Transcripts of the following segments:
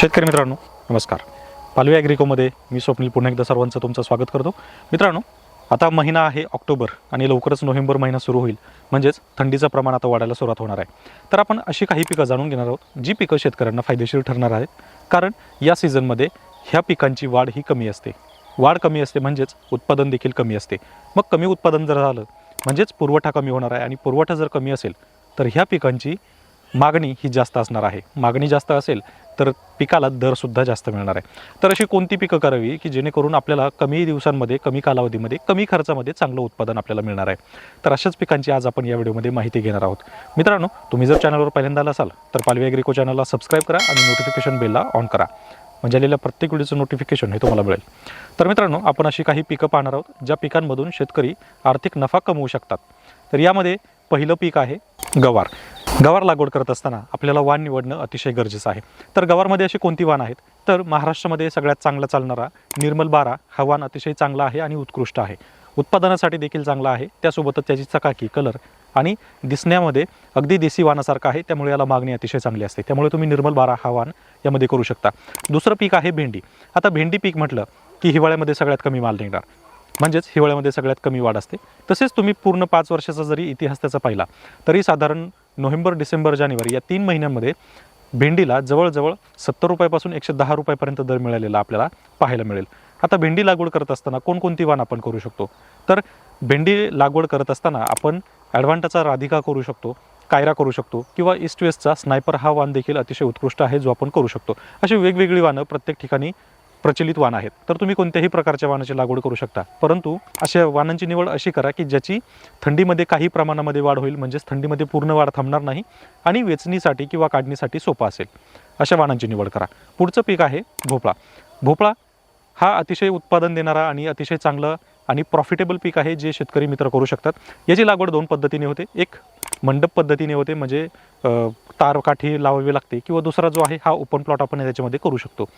शेतकरी मित्रांनो नमस्कार. पालवी ॲग्रिकोमध्ये मी स्वप्नील पुन्हा एकदा सर्वांचं तुमचं स्वागत करतो. मित्रांनो आता महिना आहे ऑक्टोबर आणि लवकरच नोव्हेंबर महिना सुरू होईल. म्हणजेच थंडीचं प्रमाण आता वाढायला सुरुवात होणार आहे. तर आपण अशी काही पिकं जाणून घेणार आहोत जी पिकं शेतकऱ्यांना फायदेशीर ठरणार आहेत. कारण या सीझनमध्ये ह्या पिकांची वाढ ही कमी असते. वाढ कमी असते म्हणजेच उत्पादन देखील कमी असते. मग कमी उत्पादन जर झालं म्हणजेच पुरवठा कमी होणार आहे आणि पुरवठा जर कमी असेल तर ह्या पिकांची मागणी ही जास्त असणार आहे. मागणी जास्त असेल तर पिकाला दरसुद्धा जास्त मिळणार आहे. तर अशी कोणती पिकं करावी की जेणेकरून आपल्याला कमी दिवसांमध्ये कमी कालावधीमध्ये कमी खर्चामध्ये चांगलं उत्पादन आपल्याला मिळणार आहे? तर अशाच पिकांची आज आपण या व्हिडिओमध्ये माहिती घेणार आहोत. मित्रांनो तुम्ही जर चॅनलवर पहिल्यांदा आला असाल तर पालवी ॲग्रिको चॅनलला सबस्क्राईब करा आणि नोटिफिकेशन बेलला ऑन करा. म्हणजे आलेल्या प्रत्येक व्हिडिओचं नोटिफिकेशन हे तुम्हाला मिळेल. तर मित्रांनो आपण अशी काही पिकं पाहणार आहोत ज्या पिकांमधून शेतकरी आर्थिक नफा कमवू शकतात. तर यामध्ये पहिलं पीक आहे गवार. गवार लागवड करत असताना आपल्याला वाण निवडणं अतिशय गरजेचं आहे. तर गवारमध्ये अशी कोणती वाण आहेत? तर महाराष्ट्रामध्ये सगळ्यात चांगला चालणारा निर्मल बारा हा वाण अतिशय चांगला आहे आणि उत्कृष्ट आहे. उत्पादनासाठी देखील चांगला आहे. त्यासोबतच त्याची चकाकी कलर आणि दिसण्यामध्ये अगदी देसी वाणासारखा आहे. त्यामुळे याला मागणी अतिशय चांगली असते. त्यामुळे तुम्ही निर्मल बारा हा वाण यामध्ये करू शकता. दुसरं पीक आहे भेंडी. आता भेंडी पीक म्हटलं की हिवाळ्यामध्ये सगळ्यात कमी माल निघणार. म्हणजेच हिवाळ्यामध्ये सगळ्यात कमी वाढ असते. तसेच तुम्ही पूर्ण पाच वर्षाचा जरी इतिहास त्याचा पाहिला तरी साधारण नोव्हेंबर डिसेंबर जानेवारी या तीन महिन्यांमध्ये भेंडीला जवळजवळ सत्तर रुपयापासून एकशे दहा रुपयापर्यंत दर मिळालेला आपल्याला पाहायला मिळेल. आता भेंडी लागवड करत असताना कोणकोणती वाण आपण करू शकतो? तर भेंडी लागवड करत असताना आपण ॲडव्हान्टाचा राधिका करू शकतो कायरा करू शकतो किंवा ईस्ट वेस्टचा स्नायपर हा वाण देखील अतिशय उत्कृष्ट आहे जो आपण करू शकतो. अशी वेगवेगळी वाणं प्रत्येक ठिकाणी प्रचलित वाण आहेत. तर तुम्ही कोणत्याही प्रकारच्या वाणाची लागवड करू शकता. परंतु अशा वाणांची निवड अशी करा की ज्याची थंडीमध्ये काही प्रमाणामध्ये वाढ होईल म्हणजेच थंडीमध्ये पूर्ण वाढ थांबणार नाही आणि वेचणीसाठी किंवा काढणीसाठी सोपा असेल. अशा वाणांची निवड करा. पुढचं पीक आहे भोपळा. भोपळा हा अतिशय उत्पादन देणारा आणि अतिशय चांगलं आणि प्रॉफिटेबल पीक आहे जे शेतकरी मित्र करू शकतात. याची लागवड दोन पद्धतीने होते. एक मंडप पद्धतीने होते म्हणजे तारकाठी लावावी लागते किंवा दुसरा जो आहे हा ओपन प्लॉट आपण त्याच्यामध्ये करू शकतो.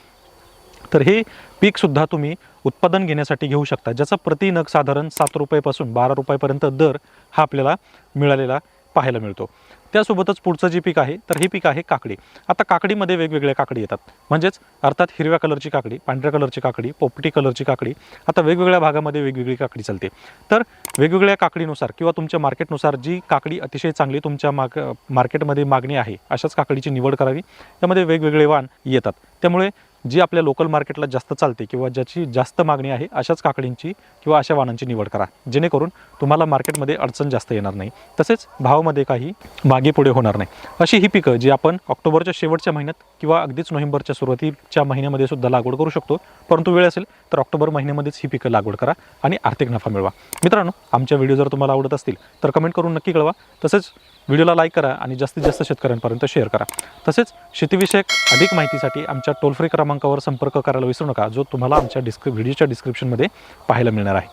तर हे पीकसुद्धा तुम्ही उत्पादन घेण्यासाठी घेऊ शकता. ज्याचा प्रति नग साधारण सात रुपयापासून बारा रुपयापर्यंत दर हा आपल्याला मिळालेला पाहायला मिळतो. त्यासोबतच पुढचं जे पीक आहे तर हे पीक आहे काकडी. आता काकडीमध्ये वेगवेगळ्या काकडी येतात. म्हणजेच अर्थात हिरव्या कलरची काकडी पांढऱ्या कलरची काकडी पोपटी कलरची काकडी आता वेगवेगळ्या भागामध्ये वेगवेगळी काकडी चालते. तर वेगवेगळ्या काकडीनुसार किंवा तुमच्या मार्केटनुसार जी काकडी अतिशय चांगली तुमच्या माग मार्केटमध्ये मागणी आहे अशाच काकडीची निवड करावी. त्यामध्ये वेगवेगळे वाण येतात. त्यामुळे जी आपल्या लोकल मार्केटला जास्त चालते किंवा ज्याची जास्त मागणी आहे अशाच काकडींची किंवा अशा वाणांची निवड करा. जेणेकरून तुम्हाला मार्केटमध्ये अडचण जास्त येणार नाही. तसेच भावामध्ये काही मागे पुढे होणार नाही. अशी ही पिकं जी आपण ऑक्टोबरच्या शेवटच्या महिन्यात किंवा अगदीच नोव्हेंबरच्या सुरुवातीच्या महिन्यामध्ये सुद्धा लागवड करू शकतो. परंतु वेळ असेल तर ऑक्टोबर महिन्यामध्येच ही पिकं लागवड करा आणि आर्थिक नफा मिळवा. मित्रांनो आमच्या व्हिडिओ जर तुम्हाला आवडत असतील तर कमेंट करून नक्की कळवा. तसेच व्हिडिओला लाईक करा आणि जास्तीत जास्त शेतकऱ्यांपर्यंत शेअर करा. तसेच शेतीविषयक अधिक माहितीसाठी आमच्या टोल फ्री क्रमांकावर संपर्क करायला विसरू नका जो तुम्हाला आमच्या डिस्क्रि व्हिडिओच्या डिस्क्रिप्शनमध्ये पाहायला मिळणार आहे.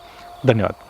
धन्यवाद.